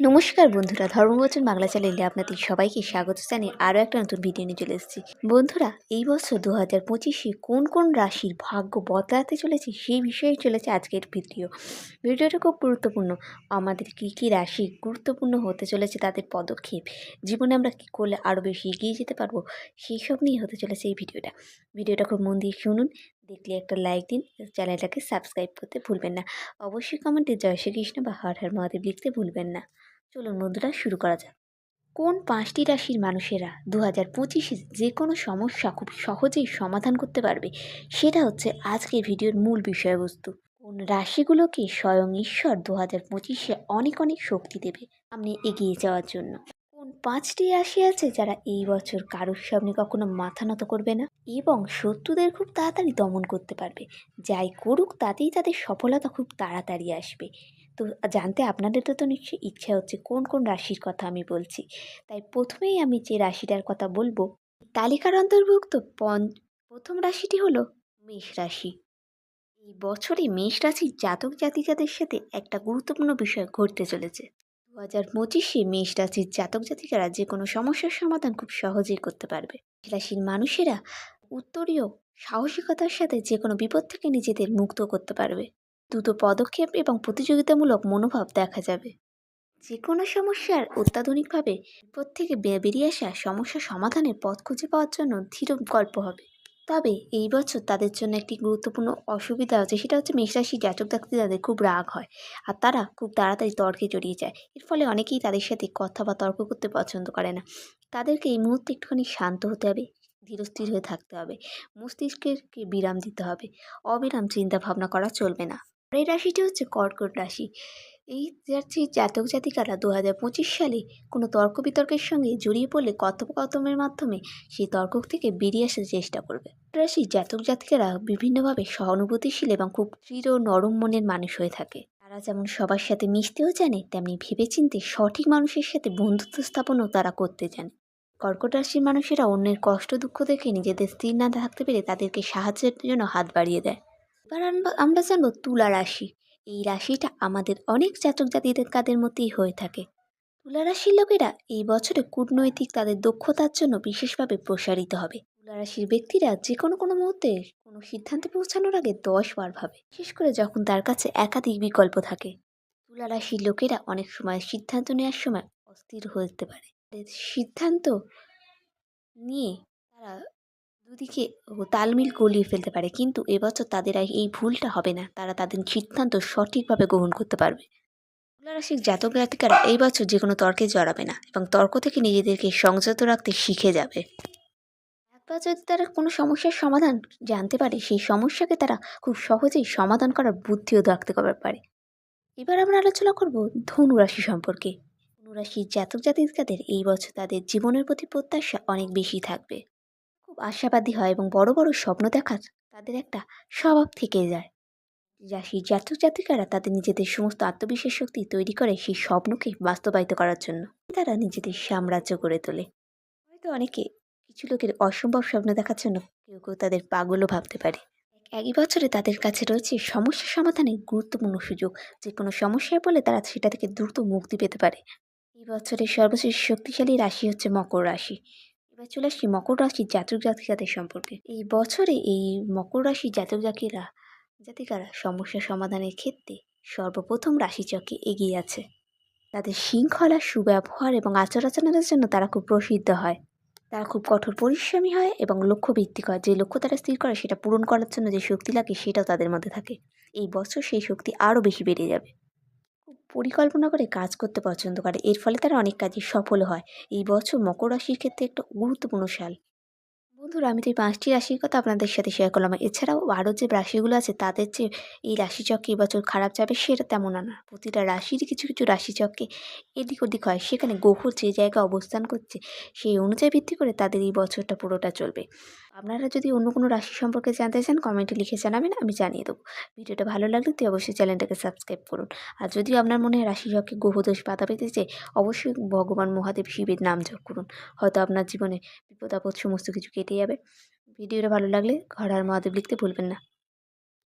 নমস্কার বন্ধুরা, ধর্মবচন বাংলা চ্যানেলে আপনাদের সবাইকে স্বাগত জানিয়ে আরও একটা নতুন ভিডিও নিয়ে চলে এসেছি। বন্ধুরা, এই বছর দু হাজার পঁচিশে কোন কোন রাশির ভাগ্য বদলাতে চলেছে সেই বিষয়ে চলেছে আজকের ভিডিও। ভিডিওটা খুব গুরুত্বপূর্ণ। আমাদের কী কী রাশি গুরুত্বপূর্ণ হতে চলেছে তাদের পদক্ষেপ, জীবনে আমরা কী করলে আরও বেশি এগিয়ে যেতে পারব সেই সব নিয়ে হতে চলেছে এই ভিডিওটা। ভিডিওটা খুব মন দিয়ে শুনুন দেখলে একটা লাইক দিন, চ্যানেলটাকে সাবস্ক্রাইব করতে ভুলবেন না। অবশ্যই কমেন্টে জয় শ্রীকৃষ্ণ বা হর হর মহাদেব লিখতে ভুলবেন না। চলুন বন্ধুরা, শুরু করা যাক। কোন পাঁচটি রাশির মানুষেরা দু হাজার পঁচিশে যে কোনো সমস্যা খুব সহজেই সমাধান করতে পারবে, সেটা হচ্ছে আজকের ভিডিওর মূল বিষয়বস্তু। কোন রাশিগুলোকে স্বয়ং ঈশ্বর দু হাজার পঁচিশে অনেক অনেক শক্তি দেবে আপনি এগিয়ে যাওয়ার জন্য? কোন পাঁচটি রাশি আছে যারা এই বছর কারোর সামনে কখনো মাথা নত করবে না? এবং শত্রুদের খুব তাড়াতাড়ি দমন করতে পারবে। যাই করুক, তাতেই তাদের সফলতা খুব তাড়াতাড়ি আসবে। তো জানতে আপনাদের তো নিশ্চয়ই ইচ্ছা হচ্ছে কোন কোন রাশির কথা আমি বলছি। তাই প্রথমেই আমি যে রাশিটার কথা বলব, তালিকার অন্তর্ভুক্ত পঞ্চ প্রথম রাশিটি হলো মেষ রাশি। এই বছরে মেষ রাশির জাতক জাতিকাদের সাথে একটা গুরুত্বপূর্ণ বিষয় ঘটতে চলেছে। দু হাজার পঁচিশে মেষ রাশির জাতক জাতিকারা যে কোনো সমস্যার সমাধান খুব সহজেই করতে পারবে। রাশির মানুষেরা উত্তরীয় সাহসিকতার সাথে যে কোনো বিপদ থেকে নিজেদের মুক্ত করতে পারবে। দ্রুত পদক্ষেপ এবং প্রতিযোগিতামূলক মনোভাব দেখা যাবে। যে কোনো সমস্যার অত্যাধুনিকভাবে বিপদ থেকে বেরিয়ে আসা সমস্যা সমাধানের পথ খুঁজে পাওয়ার জন্য ধীর গল্প হবে। তবে এই বছর তাদের জন্য একটি গুরুত্বপূর্ণ অসুবিধা আছে, সেটা হচ্ছে মেষরাশি জাতক থাকতে তাদের খুব রাগ হয় আর তারা খুব তাড়াতাড়ি তর্কে জড়িয়ে যায়। এর ফলে অনেকেই তাদের সাথে কথা বা তর্ক করতে পছন্দ করে না। তাদেরকে এই মুহূর্তে একটুখানি শান্ত হতে হবে। ধীরস্থির হয়ে থাকতে হবে। মস্তিষ্কের বিরাম দিতে হবে। অবিরাম চিন্তা ভাবনা করা চলবে না। পরের রাশিটি হচ্ছে কর্কট রাশি। এই রাশির জাতক জাতিকারা দু হাজার পঁচিশ সালে কোনো তর্ক বিতর্কের সঙ্গে জড়িয়ে পড়লে কথোপকথনের মাধ্যমে সেই তর্ক থেকে বেরিয়ে আসার চেষ্টা করবে। রাশি জাতক জাতিকারা বিভিন্নভাবে সহানুভূতিশীল এবং খুব দৃঢ় নরম মনের মানুষ হয়ে থাকে। তারা যেমন সবার সাথে মিশতেও জানে, তেমনি ভেবেচিন্তে সঠিক মানুষের সাথে বন্ধুত্ব স্থাপনও তারা করতে জানে। কর্কট রাশির মানুষেরা অন্যের কষ্ট, দুঃখ দেখে নিজেদের স্থির না থাকতে পেরে তাদেরকে সাহায্যের জন্য হাত বাড়িয়ে দেয়। এবার আমরা জানব তুলা রাশি। এই রাশিটা আমাদের অনেক জাতক জাতিদের কাদের মধ্যেই হয়ে থাকে। তুলা রাশির লোকেরা এই বছরে কূটনৈতিক তাদের দক্ষতার জন্য বিশেষভাবে প্রসারিত হবে। তুলা রাশির ব্যক্তিরা যে কোনো কোনো মুহূর্তে কোনো সিদ্ধান্তে পৌঁছানোর আগে দশ বার ভাবে, বিশেষ করে যখন তার কাছে একাধিক বিকল্প থাকে। তুলা রাশির লোকেরা অনেক সময় সিদ্ধান্ত নেওয়ার সময় অস্থির হতে পারে। সিদ্ধান্ত নিয়ে তারা দুদিকে তালমিল গলিয়ে ফেলতে পারে। কিন্তু এবছর তাদের আর এই ভুলটা হবে না। তারা তাদের সিদ্ধান্ত সঠিকভাবে গ্রহণ করতে পারবে। তুলা রাশির জাতক জাতিকারা এই বছর যে কোনো তর্কে জড়াবে না এবং তর্ক থেকে নিজেদেরকে সংযত রাখতে শিখে যাবে। একবার যদি তারা কোনো সমস্যার সমাধান জানতে পারে, সেই সমস্যাকে তারা খুব সহজেই সমাধান করার বুদ্ধিও রাখতে পারে। এবার আমরা আলোচনা করব ধনু রাশি সম্পর্কে। রাশির জাতক জাতিকাদের এই বছর তাদের জীবনের প্রতি প্রত্যাশা অনেক বেশি থাকবে। খুব আশাবাদী হয় এবং বড় বড় স্বপ্ন দেখার তাদের একটা স্বভাব থেকে যায়। রাশির জাতক জাতিকারা তাদের নিজেদের সমস্ত আত্মবিশ্বাস শক্তি তৈরি করে সেই স্বপ্নকে বাস্তবায়িত করার জন্য তারা নিজেদের সাম্রাজ্য গড়ে তোলে। হয়তো অনেকে কিছু লোকের অসম্ভব স্বপ্ন দেখার জন্য কেউ কেউ তাদের পাগলও ভাবতে পারে। একই বছরে তাদের কাছে রয়েছে সমস্যা সমাধানের গুরুত্বপূর্ণ সুযোগ। যে কোনো সমস্যায় বলে তারা সেটা থেকে দ্রুত মুক্তি পেতে পারে। এই বছরের সর্বশেষ শক্তিশালী রাশি হচ্ছে মকর রাশি। এবার চলে আসছি মকর রাশির জাতক জাতিকাদের সম্পর্কে। এই বছরে এই মকর রাশির জাতক জাতিরা, জাতিকারা সমস্যা সমাধানের ক্ষেত্রে সর্বপ্রথম রাশিচক্রে এগিয়ে আছে। তাদের শৃঙ্খলা, সুব্যবহার এবং আচার আচরণের জন্য তারা খুব প্রসিদ্ধ হয়। তারা খুব কঠোর পরিশ্রমী হয় এবং লক্ষ্য লক্ষ্যভিত্তিক হয়। যে লক্ষ্য তারা স্থির করে সেটা পূরণ করার জন্য যে শক্তি লাগে সেটাও তাদের মধ্যে থাকে। এই বছর সেই শক্তি আরও বেশি বেড়ে যাবে। পরিকল্পনা করে কাজ করতে পছন্দ করে। এর ফলে তারা অনেক কাজে সফল হয়। এই বছর মকর রাশির ক্ষেত্রে একটা গুরুত্বপূর্ণ সাল। বন্ধুরা, আমি তো এই পাঁচটি রাশির কথা আপনাদের সাথে শেয়ার করলাম। এছাড়াও আরও যে রাশিগুলো আছে, তাদের যে এই রাশিচক্রে এবছর খারাপ যাবে সেটা তেমন না। প্রতিটা রাশির কিছু কিছু রাশিচক্রে এদিক ওদিক হয়। সেখানে গ্রহ যে জায়গায় অবস্থান করছে, সেই অনুযায়ী ভিত্তি করে তাদের এই বছরটা পুরোটা চলবে। আপনারা যদি অন্য কোনো রাশি সম্পর্কে জানতে চান কমেন্টে লিখে জানাবেন, আমি জানিয়ে দেবো। ভিডিওটা ভালো লাগলে তুই অবশ্যই চ্যানেলটাকে সাবস্ক্রাইব করুন। আর যদি আপনার মনে হয় রাশিচক্রে গ্রহদোষ বাধা পেতেছে অবশ্যই ভগবান মহাদেব শিবের নাম জপ করুন। হয়তো আপনার জীবনে বিপদ আপদ সমস্ত কিছু কেটে যাবে। ভিডিওটা ভালো লাগলে ঘর আর মহাদেব লিখতে ভুলবেন না।